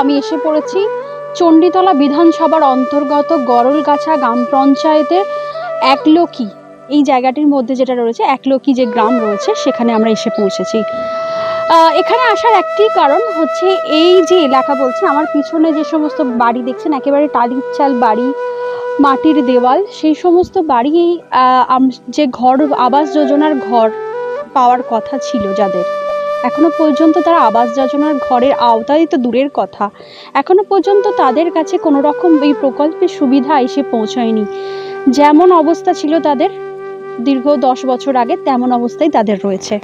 আমি এসে পড়েছি। চণ্ডীতলা বিধানসভার অন্তর্গত গরলগাছা গ্রাম পঞ্চায়েতের একলকি। এই জায়গাটির মধ্যে যেটা রয়েছে, একলকি যে গ্রাম রয়েছে, সেখানে আমরা এসে পৌঁছেছি। এখানে আসার একটি কারণ হচ্ছে এই যে এলাকা বলছে আমার পিছনে যে সমস্ত বাড়ি দেখছেন, একেবারে টালির চাল বাড়ি, মাটির দেওয়াল, সেই সমস্ত বাড়ি যে ঘর, আবাস যোজনার ঘর পাওয়ার কথা ছিল যাদের। এখনও পর্যন্ত তারা আবাস যোজনার ঘরের আওতায় তো দূরের কথা। এখনও পর্যন্ত তাদের কাছে কোনো রকম এই প্রকল্পের সুবিধা এসে পৌঁছায়নি। যেমন অবস্থা ছিল তাদের, দীর্ঘ দশ বছর আগে তেমন অবস্থায় তাদের রয়েছে।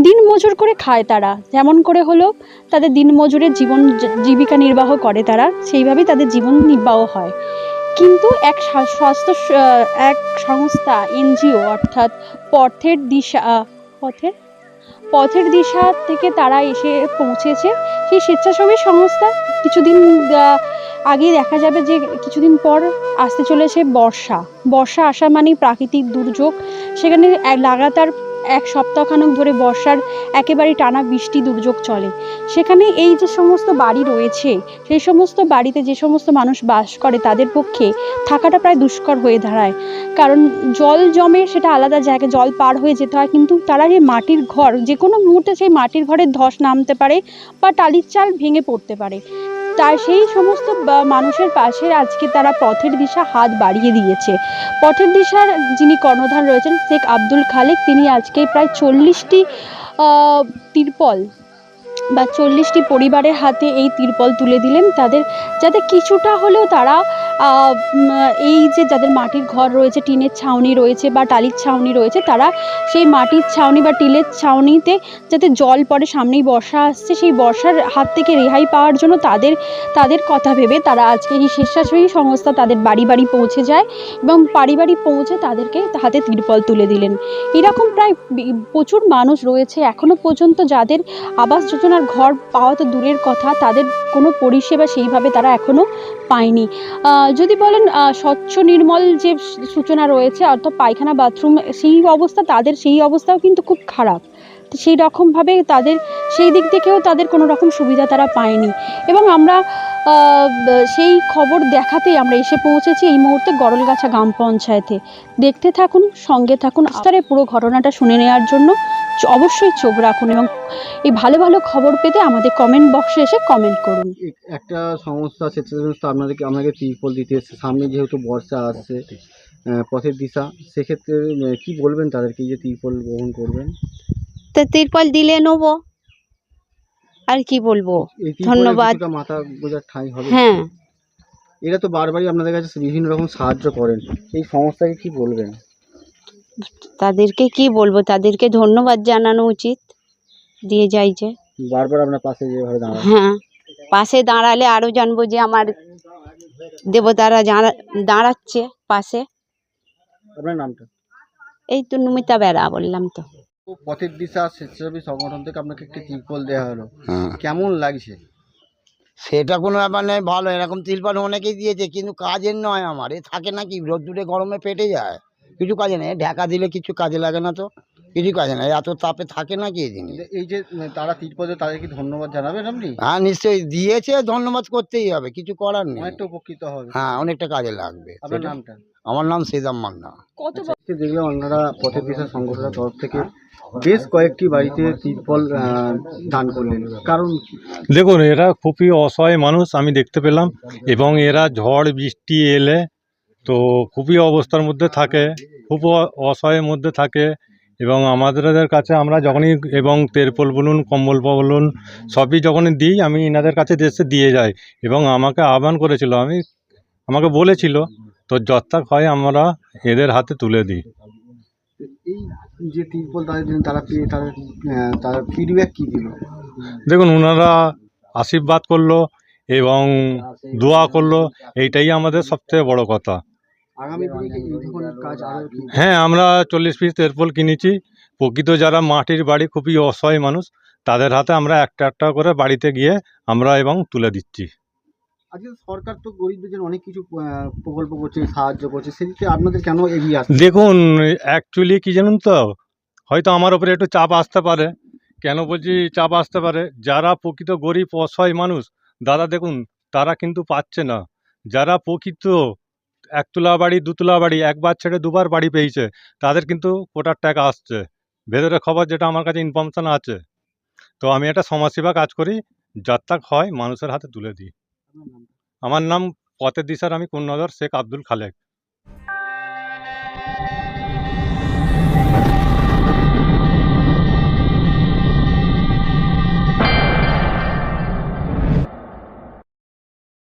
দিন মজুর করে খায় তারা, যেমন করে হলো তাদের দিন মজুরের জীবন জীবিকা নির্বাহ করে তারা, সেইভাবেই তাদের জীবন নির্বাহ হয়। কিন্তু এক স্বাস্থ্য এক সংস্থা, এনজিও অর্থাৎ পথের দিশা পথের পথের দিশা থেকে তারা এসে পৌঁছেছে। সেই স্বেচ্ছাসেবী সংস্থা কিছুদিন আগে দেখা যাবে যে কিছুদিন পর আসতে চলেছে বর্ষা। বর্ষা আসা মানেই প্রাকৃতিক দুর্যোগ। সেখানে লাগাতার এক সপ্তাহখানেক ধরে বর্ষার একেবারে টানা বৃষ্টি দুর্যোগ চলে। সেখানে এই যে সমস্ত বাড়ি রয়েছে, সেই সমস্ত বাড়িতে যে সমস্ত মানুষ বাস করে তাদের পক্ষে থাকাটা প্রায় দুষ্কর হয়ে দাঁড়ায়। কারণ জল জমে সেটা আলাদা জায়গায়, জল পার হয়ে যেতে হয়, কিন্তু তারা যে মাটির ঘর যে কোনো মুহূর্তে সেই মাটির ঘরের ধস নামতে পারে বা টালির চাল ভেঙে পড়তে পারে। তাই সেই সমস্ত মানুষের পাশে আজকে তারা পথের দিশা হাত বাড়িয়ে দিয়েছে। পথের দিশার যিনি কর্ণধার রয়েছেন শেখ আব্দুল খালেক, তিনি আজকে প্রায় চল্লিশটি তিরপল বা চল্লিশটি পরিবারের হাতে এই তিরপল তুলে দিলেন তাদের, যাতে কিছুটা হলেও তারা এই যে যাদের মাটির ঘর রয়েছে, টিনের ছাউনি রয়েছে বা টালির ছাউনি রয়েছে, তারা সেই মাটির ছাউনি বা টিলের ছাউনিতে যাতে জল পড়ে সামনেই বর্ষা আসছে, সেই বর্ষার হাত থেকে রেহাই পাওয়ার জন্য তাদের তাদের কথা ভেবে তারা আজকে এই স্বেচ্ছাসেবী সংস্থা তাদের বাড়ি বাড়ি পৌঁছে যায় এবং বাড়ি বাড়ি পৌঁছে তাদেরকে হাতে তিরপল তুলে দিলেন। এরকম প্রায় প্রচুর মানুষ রয়েছে এখনও পর্যন্ত যাদের আবাস যোজনার ঘর পাওয়া তো দূরের কথা, তাদের কোনো পরিষেবা সেইভাবে তারা এখনও পায়নি। যদি বলেন স্বচ্ছ নির্মল যে সূচনা রয়েছে, অর্থাৎ পায়খানা, বাথরুম, সেই অবস্থা, তাদের সেই অবস্থাও কিন্তু খুব খারাপ। সেই রকমভাবে তাদের, সেই দিক থেকেও তাদের কোনো রকম সুবিধা তারা পায়নি। এবং আমরা সেই খবর দেখাতেই আমরা এসে পৌঁছেছি এই মুহূর্তে গরলগাছা গ্রাম পঞ্চায়েতে। দেখতে থাকুন, সঙ্গে থাকুন আস্তারে পুরো ঘটনাটা শুনে নেওয়ার জন্য। অবশ্যই চোখ রাখুন এবং এই ভালো ভালো খবর পেতে আমাদের কমেন্ট বক্সে এসে কমেন্ট করুন। একটা সংস্থা স্বেচ্ছাসেবী সংস্থা আপনাদেরকে আপনাকে তিরপল দিতে এসেছে সামনে যেহেতু বর্ষা আসছে পথের দিশা সেক্ষেত্রে কি বলবেন তাদেরকে যে তিরপল গ্রহণ করবেন? তো তিরপল দিলে নেব। আর কি বলব? এই ধন্যবাদ। কিছুটা মাথা গোজার ঠাঁই হবে। হ্যাঁ। এরা তো বারবারই আপনাদের কাছে বিভিন্ন রকম সাহায্য করেন। এই সংস্থাকে কি বলবেন? তাদেরকে কি বলব? তাদেরকে ধন্যবাদ জানানো উচিত। দিয়ে যাই যে। বারবার আপনার পাশে যেভাবে দাঁড়ান। হ্যাঁ পাশে দাঁড়ালে আরও জানব যে আমার দেবতারা দাঁড়া- দাঁড়াচ্ছে পাশে। আপনার নামটা? এই তো নমিতা বেড়া বললাম তো। পথের দিশা স্বেচ্ছাসেবী সংগঠন থেকে আপনাকে একটি তিরপল দেওয়া হলো। হ্যাঁ। কেমন লাগছে? সেটা কোনো ব্যাপার নয় ভালো। এরকম তিলপাল অনেকেই দিয়েছে কিন্তু কাজের নয় আমার। এ থাকে নাকি? রোদ্দুরে গরমে পেটে যায়। কিছু কাজে নেই ঢাকা দিলে কিছু কাজে লাগে না তো কিছু কাজে না এত তাপে থাকে নাকি এই জিনিস এই যে উম, তারা তিরপল দেয়, তাদেরকে ধন্যবাদ জানাবেন আপনি? হ্যাঁ নিশ্চয়ই দিয়েছে ধন্যবাদ করতেই হবে কিছু করার নেই। অনেকটা উপকৃত হবে। হ্যাঁ অনেকটা কাজে লাগবে। আপনার সেটা- নামটা? আমার নাম সেজাম মান্না। কত আজকে দেখলাম আপনারা পথের দিশা সংগঠনের তরফ থেকে বেশ কয়েকটি বাড়িতে তিরপল দান করলেন। কারণ দেখুন এরা খুবই অসহায় মানুষ আমি দেখতে পেলাম এবং এরা ঝড় বৃষ্টি এলে তো খুবই অবস্থার মধ্যে থাকে খুব অসহায়ের মধ্যে থাকে এবং আমাদের কাছে আমরা যখনই এবং তেরপল বলুন কম্বল বলুন সবই যখনই দিই আমি এনাদের কাছে দেশে দিয়ে যাই এবং আমাকে আহ্বান করেছিল আমি আমাকে বলেছিল তো যত্তাক হয় আমরা এদের হাতে তুলে দিই। এই যে তিরপল তাদের তারা পেয়ে তাদের আহ, ফিডব্যাক কি দিল? দেখুন ওনারা আশীর্বাদ করল এবং দোয়া করল এইটাই আমাদের সবথেকে বড় কথা। হ্যাঁ আমরা চল্লিশ পিস তেরপল কিনেছি। প্রকৃত যারা মাটির বাড়ি খুবই অসহায় মানুষ তাদের হাতে আমরা একটা একটা করে বাড়িতে গিয়ে আমরা এবং তুলে দিচ্ছি। আজকে সরকার তো গরিবদের জন্য অনেক কিছু প্রকল্প করছে সাহায্য করছে সেদিকে আপনাদের কেন এগিয়ে আসছে? দেখুন অ্যাকচুয়ালি কি জানুন তো? হয়তো আমার ওপরে একটু চাপ আসতে পারে। কেন বলছি চাপ আসতে পারে? যারা প্রকৃত গরিব অসহায় মানুষ দাদা দেখুন তারা কিন্তু পাচ্ছে না। যারা প্রকৃত একতলা বাড়ি দুতলা বাড়ি একবার ছেড়ে দুবার বাড়ি পেয়েছে। তাদের কিন্তু কোটার টাকা আসছে। ভেতরে খবর যেটা আমার কাছে ইনফরমেশান আছে। তো আমি একটা সমাজসেবা কাজ করি যার তাক হয় মানুষের হাতে তুলে দিই। আমার নাম পথের দিশার আমি কন্যাধর শেখ আব্দুল খালেক।